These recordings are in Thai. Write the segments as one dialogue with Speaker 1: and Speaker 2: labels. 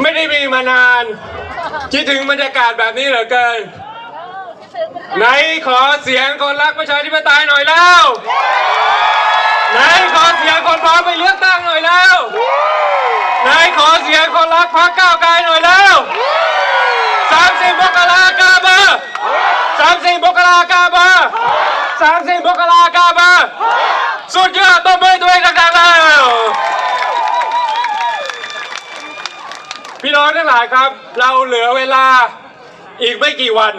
Speaker 1: ไม่ได้มีมานาน คิดถึงบรรยากาศแบบนี้เหลือเกิน ไหนขอเสียงคนรักประชาธิปไตยหน่อยแล้วไหนขอเสียงคนพร้อมไปเลือกตั้งหน่อยแล้วไหนขอเสียงคนรักพรรคก้าวไกลหน่อยแล้วสามสิบมกรากาเบอร์สามสิบมกรากาเบอร์สามสิบมกรากาเบอร์สุดยอดตบมือให้ตัวเองดังๆแล้ว พี่น้องทั้งหลายครับ เราเหลือเวลาอีกไม่กี่วัน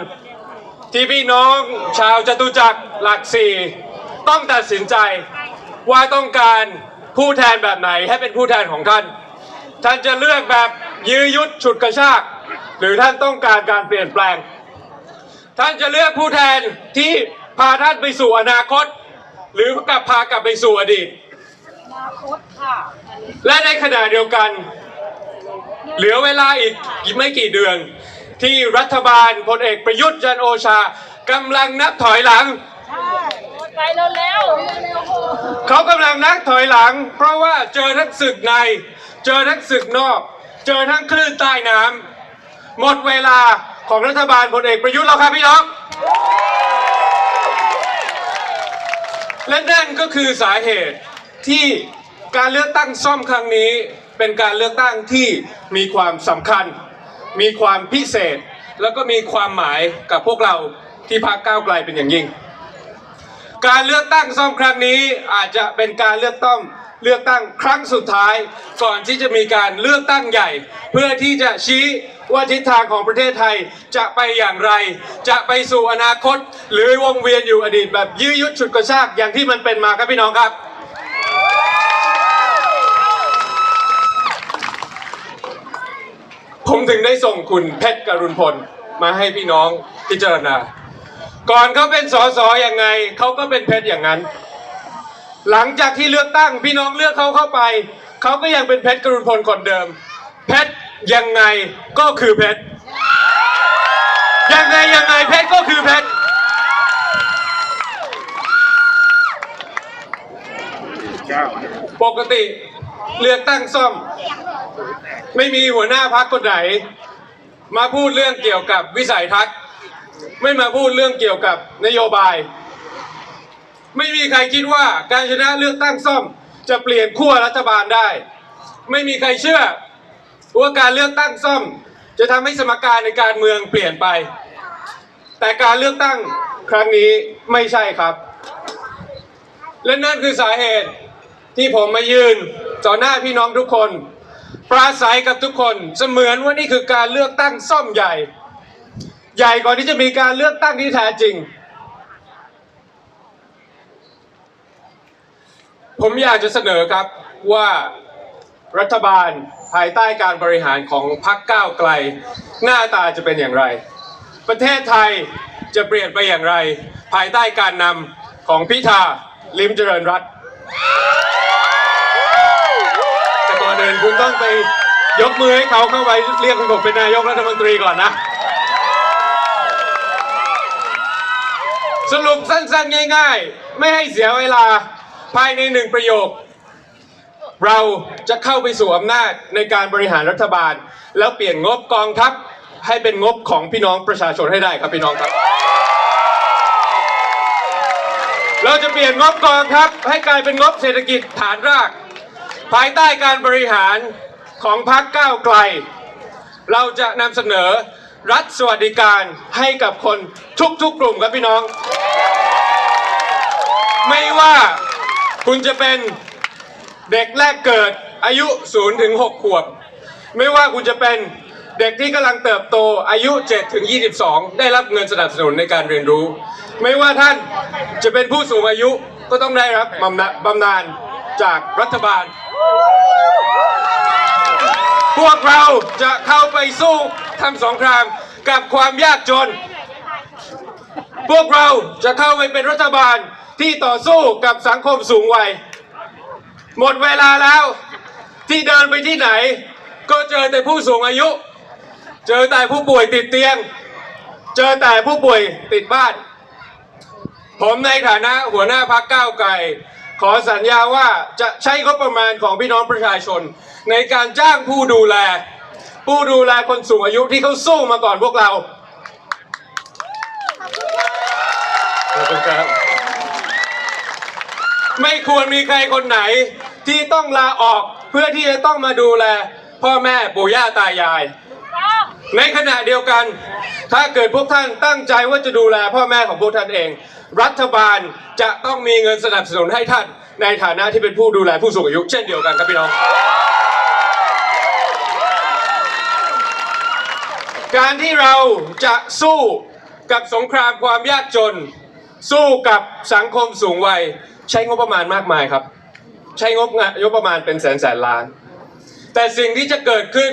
Speaker 1: ที่พี่น้องชาวจตุจักรหลักสี่ต้องตัดสินใจว่าต้องการผู้แทนแบบไหนให้เป็นผู้แทนของท่าน ท่านจะเลือกแบบยื้อยุดฉุดกระชาก หรือท่านต้องการการเปลี่ยนแปลง ท่านจะเลือกผู้แทนที่พาท่านไปสู่อนาคต หรือกลับพากลับไปสู่อดีต
Speaker 2: อนาคตค่ะ
Speaker 1: และในขณะเดียวกัน เหลือเวลาอีกไม่กี่เดือน ที่รัฐบาลพลเอกประยุทธ์จันทร์โอชากำลังนับถอยหลัง
Speaker 2: ใช่ไปเร็วเร็วเร็ว
Speaker 1: เขากำลังนับถอยหลัง เพราะว่าเจอทั้งศึกใน เจอทั้งศึกนอก เจอทั้งคลื่นใต้น้ำหมดเวลาของรัฐบาลพลเอกประยุทธ์แล้วครับพี่น้องและนั่นก็คือสาเหตุที่การเลือกตั้งซ่อมครั้งนี้ เป็นการเลือกตั้งที่มีความสำคัญ มีความพิเศษ แล้วก็มีความหมายกับพวกเราที่พรรคก้าวไกลเป็นอย่างยิ่ง การเลือกตั้งซ่อมครั้งนี้อาจจะเป็นการเลือกตั้งเลือกตั้งครั้งสุดท้ายก่อนที่จะมีการเลือกตั้งใหญ่ เพื่อที่จะชี้ว่าทิศทางของประเทศไทยจะไปอย่างไร จะไปสู่อนาคต หรือวงเวียนอยู่อดีตแบบยื้อยุดฉุดกระชากอย่างที่มันเป็นมาครับพี่น้องครับ ผมถึงได้ส่งคุณเพชรกรุณพลมาให้พี่น้องพิจารณา ก่อนเขาเป็นสสอย่างไงเขาก็เป็นเพชรอย่างนั้น หลังจากที่เลือกตั้งพี่น้องเลือกเขาเข้าไปเขาก็ยังเป็นเพชรกรุณพลคนเดิม เพชรยังไงก็คือเพชรยังไงยังไงเพชรก็คือเพชรปกติเลือกตั้งซ่อม ไม่มีหัวหน้าพักคนไหนมาพูดเรื่องเกี่ยวกับวิสัยทัศน์ ไม่มาพูดเรื่องเกี่ยวกับนโยบาย ไม่มีใครคิดว่าการชนะเลือกตั้งซ่อมจะเปลี่ยนขั้วรัฐบาลได้ ไม่มีใครเชื่อว่าการเลือกตั้งซ่อม จะทำให้สมการในการเมืองเปลี่ยนไป แต่การเลือกตั้งครั้งนี้ไม่ใช่ครับ และนั่นคือสาเหตุที่ผมมายืนต่อหน้าพี่น้องทุกคน ปราศัยกับทุกคนเสมือนว่านี่คือการเลือกตั้งซ่อมใหญ่ ใหญ่กว่าที่จะมีการเลือกตั้งที่แท้จริง ผมอยากจะเสนอครับว่ารัฐบาลภายใต้การบริหารของพรรคก้าวไกล หน้าตาจะเป็นอย่างไร ประเทศไทยจะเปลี่ยนไปอย่างไร ภายใต้การนำของพิธาลิมเจริญรัตน์ คุณต้องไปยกมือให้เขาเข้าไปเรียกคุณผมเป็นนายกรัฐมนตรีก่อนนะ สรุปสั้นๆ ง่ายๆ ไม่ให้เสียเวลาภายในหนึ่งประโยค เราจะเข้าไปสู่อำนาจในการบริหารรัฐบาล แล้วเปลี่ยนงบกองทัพให้เป็นงบของพี่น้องประชาชนให้ได้ครับพี่น้องครับ เราจะเปลี่ยนงบกองทัพให้กลายเป็นงบเศรษฐกิจฐานราก ภายใต้การบริหารของพรรคก้าวไกล เราจะนำเสนอรัฐสวัสดิการให้กับคนทุกๆกลุ่มครับพี่น้อง ไม่ว่าคุณจะเป็นเด็กแรกเกิดอายุ0ถึง6ขวบ ไม่ว่าคุณจะเป็นเด็กที่กำลังเติบโตอายุ7ถึง22 ได้รับเงินสนับสนุนในการเรียนรู้ ไม่ว่าท่านจะเป็นผู้สูงอายุก็ต้องได้รับบำนาญจากรัฐบาล พวกเราจะเข้าไปสู้ทำสงครามกับความยากจน พวกเราจะเข้าไปเป็นรัฐบาลที่ต่อสู้กับสังคมสูงวัย หมดเวลาแล้วที่เดินไปที่ไหน ก็เจอแต่ผู้สูงอายุ เจอแต่ผู้ป่วยติดเตียง เจอแต่ผู้ป่วยติดบ้าน ผมในฐานะหัวหน้าพักก้าวไกล ขอสัญญาว่าจะใช้งบประมาณของพี่น้องประชาชน ในการจ้างผู้ดูแล ผู้ดูแลคนสูงอายุที่เขาสู้มาก่อนพวกเราขอบคุณครับไม่ควรมีใครคนไหนที่ต้องลาออกเพื่อที่จะต้องมาดูแล พ่อแม่ปู่ย่าตายาย ในขณะเดียวกัน ถ้าเกิดพวกท่านตั้งใจว่าจะดูแลพ่อแม่ของพวกท่านเอง รัฐบาลจะต้องมีเงินสนับสนุนให้ท่าน ในฐานะที่เป็นผู้ดูแลผู้สูงอายุ เช่นเดียวกันครับพี่น้อง การที่เราจะสู้กับสงครามความยากจน สู้กับสังคมสูงวัย ใช้งบประมาณมากมายครับ ใช้งบงบประมาณเป็นแสนแสนล้าน แต่สิ่งที่จะเกิดขึ้น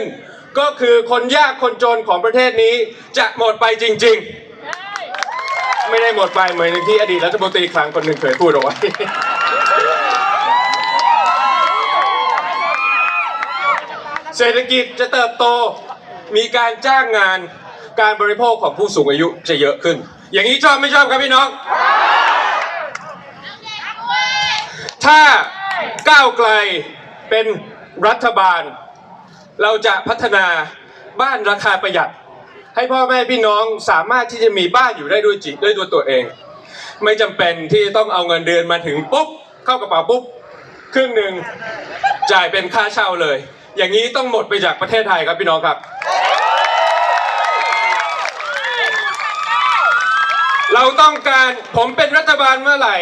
Speaker 1: ก็คือคนยากคนจนของประเทศนี้จะหมดไปจริง ๆ ไม่ได้หมดไปเหมือนที่อดีตรัฐมนตรีคลังคนหนึ่งเคยพูดเอาไว้เศรษฐกิจจะเติบโตมีการจ้างงานการบริโภคของผู้สูงอายุจะเยอะขึ้น อย่างนี้ชอบไม่ชอบครับพี่น้อง ถ้าก้าวไกลเป็นรัฐบาล เราจะพัฒนาบ้านราคาประหยัด ให้พ่อแม่พี่น้องสามารถที่จะมีบ้านอยู่ได้ด้วยจิตด้วยตัวตัวเอง ไม่จำเป็นที่ต้องเอาเงินเดือนมาถึงปุ๊บเข้ากระเป๋าปุ๊บครึ่งหนึ่งจ่ายเป็นค่าเช่าเลย อย่างนี้ต้องหมดไปจากประเทศไทยครับพี่น้องครับ เราต้องการผมเป็นรัฐบาลเมื่อไหร่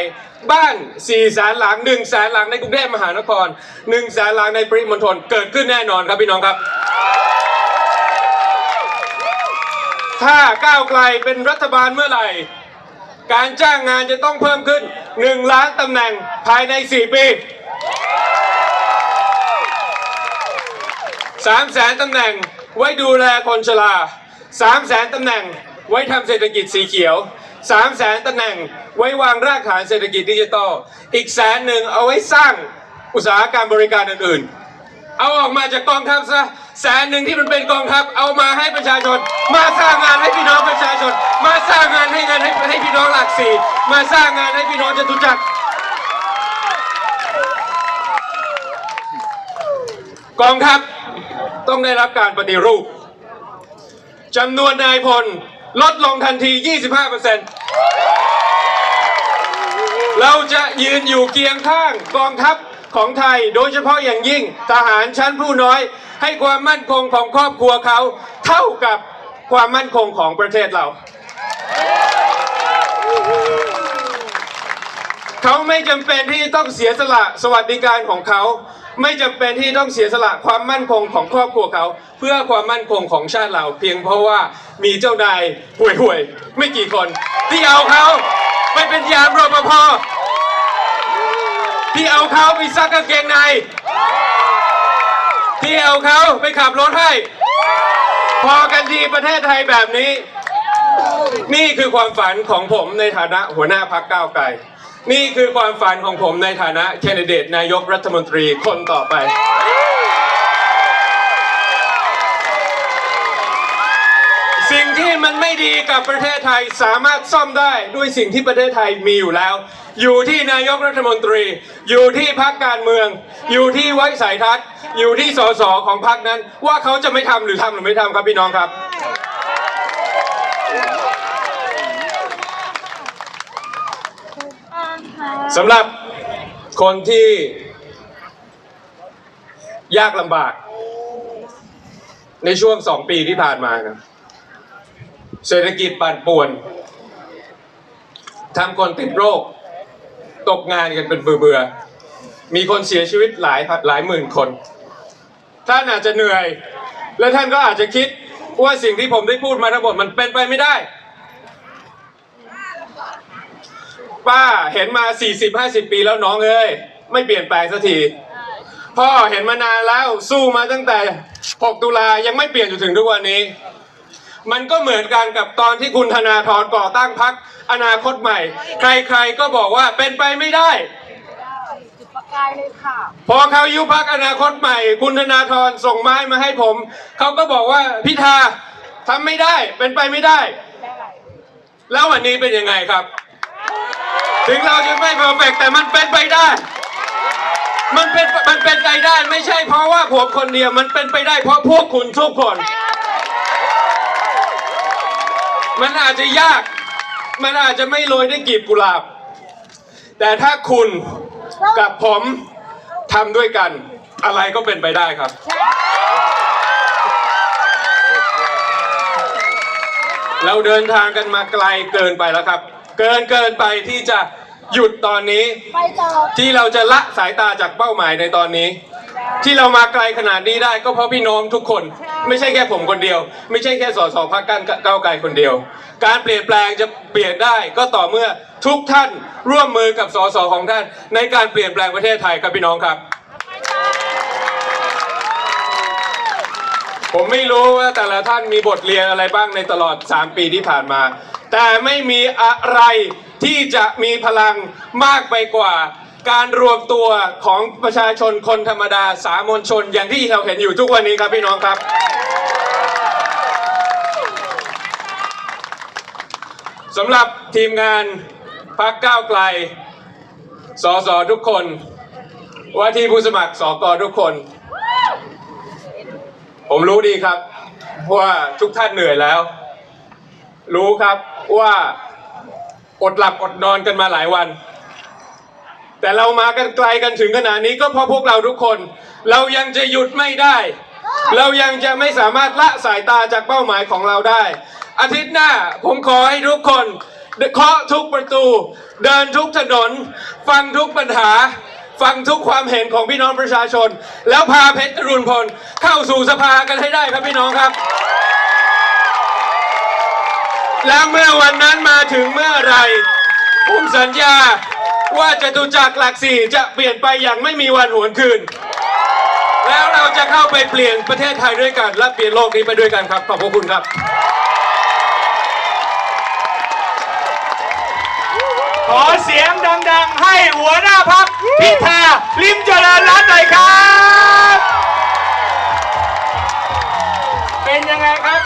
Speaker 1: บ้าน4แสนหลัง1แสนหลังในกรุงเทพมหานคร1แสนหลังในปริมณฑลเกิดขึ้นแน่นอนครับพี่น้องครับ ถ้าก้าวไกลเป็นรัฐบาลเมื่อไหร่ การจ้างงานจะต้องเพิ่มขึ้น 1 ล้านตำแหน่งภายใน 4 ปี3แสนตำแหน่งไว้ดูแลคนชรา3แสนตำแหน่งไว้ทำเศรษฐกิจสีเขียว 3แสนตำแหน่งไว้วางรากฐานเศรษฐกิจดิจิทัล อีกแสนหนึ่งเอาไว้สร้างอุตสาหกรรมบริการอื่นๆ เอาออกมาจากกองทัพซะแสนหนึ่งที่มันเป็นกองทัพเอามาให้ประชาชน มาสร้างงานให้พี่น้องประชาชน มาสร้างงานให้งานให้ให้พี่น้องหลักสี่มาสร้างงานให้พี่น้องจตุจักรกองทัพต้องได้รับการปฏิรูปจำนวนนายพล ลดลงทันที 25%เราจะยืนอยู่เคียงข้างกองทัพของไทย โดยเฉพาะอย่างยิ่งทหารชั้นผู้น้อย ให้ความมั่นคงของครอบครัวเขา เท่ากับความมั่นคงของประเทศเรา เขาไม่จำเป็นที่ต้องเสียสละสวัสดิการของเขา ไม่จำเป็นที่ต้องเสียสละความมั่นคงของครอบครัวเขา เพื่อความมั่นคงของชาติเรา เพียงเพราะว่ามีเจ้านายห่วยๆไม่กี่คน ที่เอาเขาไปเป็นยามรปภที่เอาเขาไปซักกางเกงใน ที่เอาเขาไปขับรถให้ พอกันทีประเทศไทยแบบนี้ นี่คือความฝันของผมในฐานะหัวหน้าพักก้าวไกล นี่คือความฝันของผมในฐานะแคนดิเดตนายกรัฐมนตรีคนต่อไป สิ่งที่มันไม่ดีกับประเทศไทยสามารถซ่อมได้ด้วยสิ่งที่ประเทศไทยมีอยู่แล้ว อยู่ที่นายกรัฐมนตรี อยู่ที่พรรคการเมือง อยู่ที่ไว้สายทัศน์ อยู่ที่สสของพรรคนั้น ว่าเขาจะไม่ทำหรือทำหรือไม่ทำครับพี่น้องครับ สำหรับคนที่ ยากลำบาก ในช่วงสองปีที่ผ่านมาครับเศรษฐกิจปั่นป่วนทำคนติดโรค ตกงานกันเป็นเบื่อๆมีคนเสียชีวิตหลายหลายหมื่นคน ท่านอาจจะเหนื่อย และท่านก็อาจจะคิดว่าสิ่งที่ผมได้พูดมาทั้งหมดมันเป็นไปไม่ได้ ป้าเห็นมา 40-50 ปีแล้วน้องเอ้ยไม่เปลี่ยนแปลงสักทีพ่อเห็นมานานแล้วสู้มาตั้งแต่ 6 ตุลายังไม่เปลี่ยนจนถึงทุกวันนี้ มันก็เหมือนกันกับตอนที่คุณธนาธรก่อตั้งพักอนาคตใหม่ ใครๆก็บอกว่าเป็นไปไม่ได้
Speaker 2: จุดประกายเลยค่ะ
Speaker 1: พอเขายุบพักอนาคตใหม่ คุณธนาธรส่งไม้มาให้ผม เขาก็บอกว่าพิธาทำไม่ได้เป็นไปไม่ได้ แล้ววันนี้เป็นยังไงครับ ถึงเราจะไม่เพอร์เฟกแต่มันเป็นไปได้ มันเป็นมันเป็นไปได้ไม่ใช่เพราะว่าผมคนเดียวมันเป็นไปได้เพราะพวกคุณทุกคน มันอาจจะยาก มันอาจจะไม่โรยด้วยกลีบกุหลาบ แต่ถ้าคุณกับผมทำด้วยกัน อะไรก็เป็นไปได้ครับ เราเดินทางกันมาไกลเกินไปแล้วครับ เกินเกินไปที่จะหยุดตอนนี้
Speaker 2: ไปต่อ
Speaker 1: ที่เราจะละสายตาจากเป้าหมายในตอนนี้ ที่เรามาไกลขนาดนี้ได้ก็เพราะพี่น้องทุกคน ไม่ใช่แค่ผมคนเดียว ไม่ใช่แค่สสพักการก้าวไกลคนเดียว การเปลี่ยนแปลงจะเปลี่ยนได้ก็ต่อเมื่อทุกท่านร่วมมือกับสสของท่าน ในการเปลี่ยนแปลงประเทศไทยครับพี่น้องครับ ผมไม่รู้ว่าแต่ละท่านมีบทเรียนอะไรบ้างในตลอด 3 ปีที่ผ่านมา แต่ไม่มีอะไรที่จะมีพลังมากไปกว่าการรวมตัวของประชาชนคนธรรมดาสามัญชนอย่างที่เราเห็นอยู่ทุกวันนี้ครับพี่น้องครับ สำหรับทีมงานพักก้าวไกล สสทุกคน ว่าที่ผู้สมัครสกทุกคน ผมรู้ดีครับว่าทุกท่านเหนื่อยแล้ว รู้ครับ ว่าอดหลับอดนอนกันมาหลายวัน แต่เรามากันไกลกันถึงขนาดนี้ก็เพราะพวกเราทุกคน เรายังจะหยุดไม่ได้ เรายังจะไม่สามารถละสายตาจากเป้าหมายของเราได้ อาทิตย์หน้าผมขอให้ทุกคนเคาะทุกประตู เดินทุกถนน ฟังทุกปัญหา ฟังทุกความเห็นของพี่น้องประชาชน แล้วพาเพชรกรุณพลเข้าสู่สภากันให้ได้ครับพี่น้องครับ และเมื่อวันนั้นมาถึงเมื่อไรผมสัญญาว่าจตุจักรหลักสี่จะเปลี่ยนไปอย่างไม่มีวันหวนคืน แล้วเราจะเข้าไปเปลี่ยนประเทศไทยด้วยกัน และเปลี่ยนโลกนี้ไปด้วยกันครับ ขอบพระคุณครับ
Speaker 3: ขอเสียงดังๆ ให้หัวหน้าพักพิธาลิมเจริญรัตน์หน่อยครับ เป็นยังไงครับ